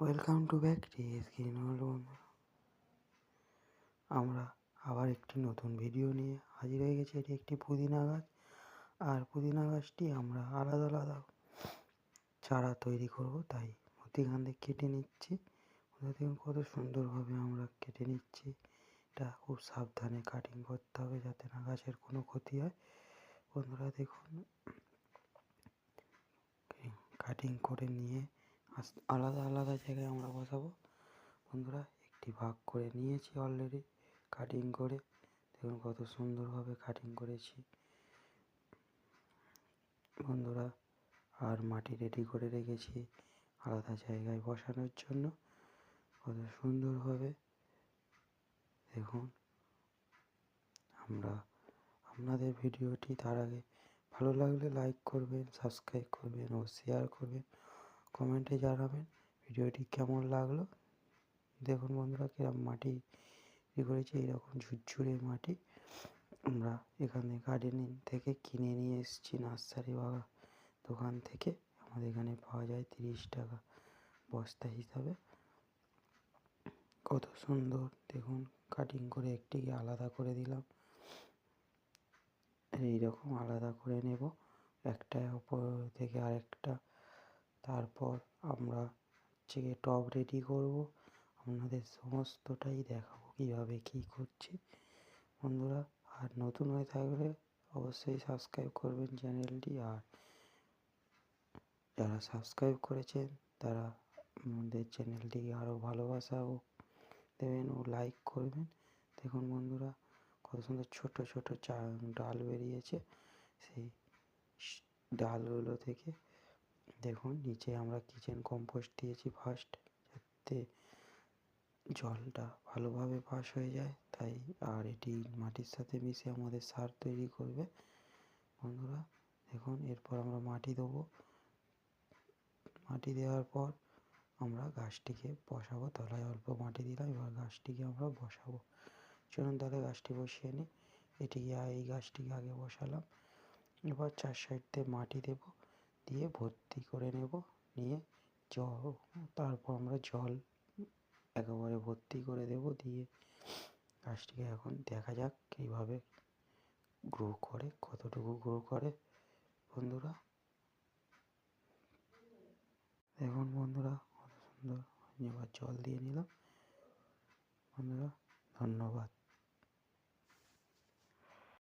Welcome to back TS green বন্ধুরা। আমরা আবার একটি নতুন ভিডিও নিয়ে হাজির হয়ে গেছি। এটি একটি পুদিনা গাছ। আর পুদিনা গাছটি আমরা আলাদা আলাদা চারা তৈরি করব। তাই মধ্যিখান থেকে কেটে নিচ্ছি। দেখুন কত সুন্দরভাবে আমরা কেটে নিচ্ছি, এটা খুব সাবধানে কাটিং করতে হবে যাতে না গাছের কোনো ক্ষতি হয়। বন্ধুরা দেখুন কাটিং করে নিয়ে আলাদা আলাদা জায়গায় আমরা বসাবো। বন্ধুরা, একটি ভাগ করে নিয়েছি অলরেডি কাটিং করে। দেখুন কত সুন্দরভাবে কাটিং করেছি। বন্ধুরা, আর মাটি রেডি করে রেখেছি আলাদা জায়গায় বসানোর জন্য। কত সুন্দরভাবে। দেখুন, আমরা, আপনাদের ভিডিওটি তার আগে ভালো লাগলে লাইক করবেন সাবস্ক্রাইব করবেন ও শেয়ার করবেন। কমেন্টে জানাবেন ভিডিওটি কেমন লাগল। দেখুন বন্ধুরা কিরম মাটি করেছি এইরকম ঝুরঝুরে মাটি। আমরা এখানে গার্ডেনিং থেকে কিনে নিয়ে এসেছি নার্সারি বা দোকান থেকে। আমাদের এখানে পাওয়া যায় তিরিশ টাকা বস্তা হিসাবে। কত সুন্দর, দেখুন কাটিং করে একটিকে আলাদা করে দিলাম। এইরকম আলাদা করে নেব, একটা ওপর থেকে আরেকটা। তারপর আমরা হচ্ছে গিয়ে টব রেডি করব। আপনাদের সমস্তটাই দেখাবো কীভাবে কী করছি। বন্ধুরা, আর নতুন হয়ে থাকলে অবশ্যই সাবস্ক্রাইব করবেন চ্যানেলটি আর যারা সাবস্ক্রাইব করেছেন, তারা আমাদের চ্যানেলটিকে আরও ভালোবাসা ও দেবেন ও লাইক করবেন। দেখুন বন্ধুরা, কত সুন্দর ছোট ছোট চা ডাল বেরিয়েছে। সেই ডালগুলো থেকে দেখুন, নিচে আমরা কিচেন কম্পোস্ট দিয়েছি ফার্স্ট যাতে জলটা ভালোভাবে পাস হয়ে যায়। তাই আর এটি মাটির সাথে মিশে আমাদের সার তৈরি করবে। বন্ধুরা, দেখুন, এরপর আমরা মাটি দেবো। মাটি দেওয়ার পর আমরা গাছটিকে বসাবো। তলায় অল্প মাটি দিলাম, এবার গাছটিকে আমরা বসাবো। চলুন তাহলে গাছটি বসিয়ে নিই এটিকে এই গাছটিকে আগে বসালাম। এবার চার সাইড দিয়ে মাটি দেব। দিয়ে ভর্তি করে নেব, নিয়ে জল, তারপর আমরা জল একেবারে ভর্তি করে দেব দিয়ে গাছটিকে এখন দেখা যাক কীভাবে গ্রো করে, কতটুকু গ্রো করে। বন্ধুরা, দেখুন বন্ধুরা, কত সুন্দর, এবার জল দিয়ে নিলাম। বন্ধুরা, ধন্যবাদ।